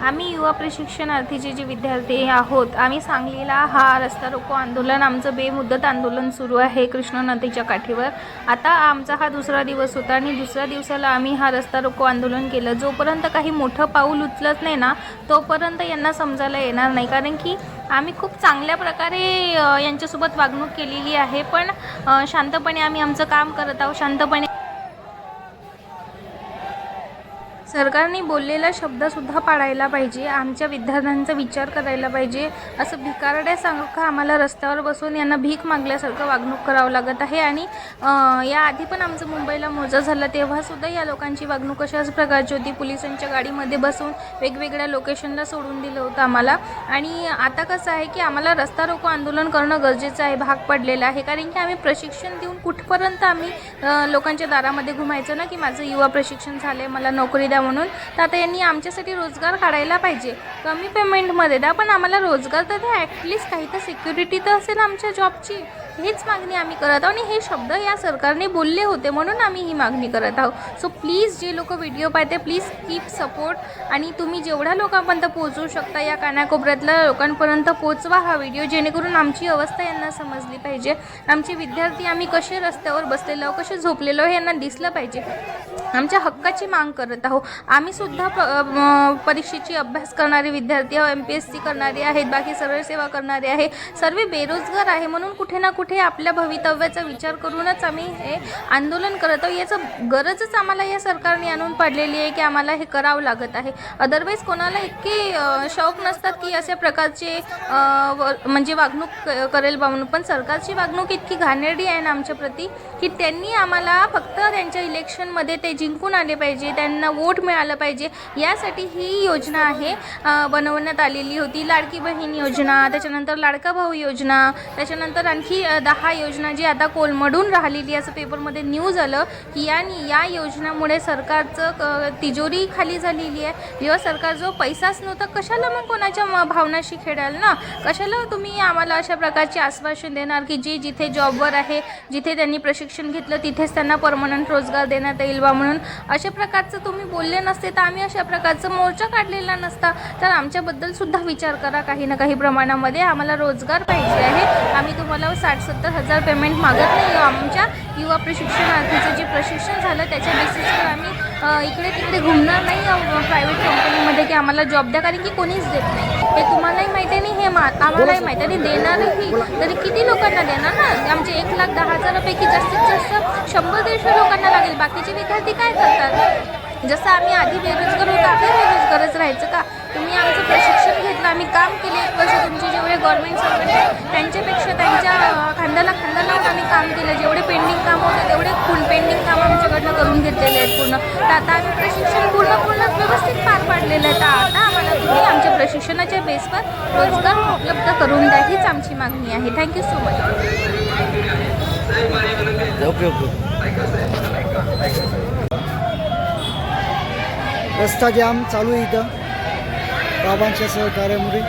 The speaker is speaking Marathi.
आम्ही युवा प्रशिक्षणार्थीचे जे विद्यार्थी आहोत आम्ही सांगलीला हा रस्ता रोको आंदोलन आमचं बेमुदत आंदोलन सुरू आहे कृष्णा नदीच्या काठीवर. आता आमचा हा दुसरा दिवस होता आणि दुसऱ्या दिवसाला आम्ही हा रस्ता रोको आंदोलन केलं. जोपर्यंत काही मोठं पाऊल उचलत नाही ना तोपर्यंत यांना समजायला येणार नाही. कारण की आम्ही खूप चांगल्या प्रकारे यांच्यासोबत वागणूक केलेली आहे. पण शांतपणे आम्ही आमचं काम करत आहोत. शांतपणे सरकारने बोललेला शब्दसुद्धा पाळायला पाहिजे आमच्या विद्यार्थ्यांचा विचार करायला पाहिजे असं भिकारड्यासारखं आम्हाला रस्त्यावर बसून यांना भीक मागल्यासारखं वागणूक करावं लागत आहे. आणि याआधी पण आमचं मुंबईला मोजा झाला तेव्हासुद्धा या लोकांची वागणूक अशाच प्रकारची होती. पोलिसांच्या गाडीमध्ये बसून वेगवेगळ्या लोकेशनला सोडून दिलं होतं आम्हाला. आणि आता कसं आहे की आम्हाला रस्ता रोको आंदोलन करणं गरजेचं आहे भाग पडलेला आहे. कारण की आम्ही प्रशिक्षण देऊन कुठपर्यंत आम्ही लोकांच्या दारामध्ये घुमायचं ना की माझं युवा प्रशिक्षण झालं आहे मला नोकरी द्या म्हणून. तर आता यांनी आमच्यासाठी रोजगार काढायला पाहिजे. कमी पेमेंटमध्ये द्या पण आम्हाला रोजगार तर द्या. ॲटलिस्ट काही तर सिक्युरिटी तर असेल आमच्या जॉबची हीच मागणी आम्ही करत आहोत आणि हे शब्द या सरकारने बोलले होते म्हणून आम्ही ही मागणी करत आहोत. सो प्लीज जे लोक व्हिडिओ पाहते प्लीज कीप सपोर्ट आणि तुम्ही जेवढ्या लोकांपर्यंत पोहोचू शकता या कानाकोपऱ्यातल्या लोकांपर्यंत पोचवा हा व्हिडिओ जेणेकरून आमची अवस्था यांना समजली पाहिजे. आमचे विद्यार्थी आम्ही कसे रस्त्यावर बसलेलो आहोत, कसे झोपलेलो हे यांना दिसलं पाहिजे. आमच्या हक्काची माग करत आहोत. आम्ही सुद्धा प परीक्षेची अभ्यास करणारे विद्यार्थी आहोत एम पी एस सी करणारे आहेत बाकी सर्व सेवा करणारे आहे सर्व बेरोजगार आहे म्हणून कुठे ना कुठे कुठे आपल्या भवितव्याचा विचार करूनच आम्ही हे आंदोलन करत आहोत. याचं गरजच आम्हाला या सरकारने आणून पडलेली आहे की आम्हाला हे करावं लागत आहे. अदरवाईज कोणाला इतके शौक नसतात की अशा प्रकारचे व- म्हणजे वागणूक क- करेल बा पण सरकारची वागणूक इतकी घाणेरडी आहे ना आमच्या प्रती की त्यांनी आम्हाला फक्त त्यांच्या इलेक्शनमध्ये ते जिंकून आले पाहिजे त्यांना वोट मिळालं पाहिजे. यासाठी ही योजना आहे बनवण्यात आलेली होती. लाडकी बहीण योजना त्याच्यानंतर लाडका भाऊ योजना त्याच्यानंतर आणखी दहा योजना जी आता कोलमडून राहिलेली असं पेपरमध्ये न्यूज आलं की या या योजनामुळे सरकारचं क- तिजोरी खाली झालेली आहे. जेव्हा सरकार जो पैसाच नव्हता कशाला मग कोणाच्या म- भावनाशी खेळाल ना? कशाला तुम्ही आम्हाला अशा प्रकारचे आश्वासन देणार की जे जिथे जॉबवर आहे जिथे त्यांनी प्रशिक्षण घेतलं तिथेच त्यांना परमनंट रोजगार देण्यात येईल बा म्हणून? अशा प्रकारचं तुम्ही बोलले नसते तर आम्ही अशा प्रकारचं मोर्चा काढलेला नसता. तर आमच्याबद्दल सुद्धा विचार करा काही ना काही प्रमाणामध्ये आम्हाला रोजगार पाहिजे आहे. आम्ही तुम्हाला साठ सत्तर हजार पेमेंट मागत नाही. आमच्या युवा प्रशिक्षणार्थीचं जे प्रशिक्षण झालं त्याच्या बेसिसवर आम्ही इकडे तिकडे घुमणार नाही प्रायव्हेट कंपनीमध्ये की आम्हाला जॉब द्या कारण की कोणीच देत नाही. हे तुम्हालाही माहिती आहे हे मा आम्हालाही माहिती आणि देणारही तरी किती लोकांना देणार ना? आमचे एक लाख दहा हजारापैकी जास्तीत जास्त शंभर दीडशे लोकांना लागेल. बाकीचे विद्यार्थी काय करतात? जसं आम्ही आधी बेरोजगार होतो आता बेरोजगारच राहायचं का? तुम्ही आमचं प्रशिक्षण घेतलं आम्ही काम केले एक वर्ष तुमचे जेवढे गव्हर्नमेंट सर्वंट त्यांच्यापेक्षा त्यांच्या खांद्याला खांदा लावून आम्ही काम केलं. जेवढे पेंडिंग काम होते तेवढे फुल पेंडिंग काम आमच्याकडनं करून घेतलेले आहेत पूर्ण. तर आता आम्ही प्रशिक्षण पूर्ण पूर्ण व्यवस्थित पार पाडलेलं आहे. तर आता आम्हाला तुम्ही आमच्या प्रशिक्षणाच्या बेसवर रोजगार उपलब्ध करून द्या हीच आमची मागणी आहे. Thank you so much okay okay रस्ता जाम चालू आहे इथं. बाबांच्या सहकार्यामध्ये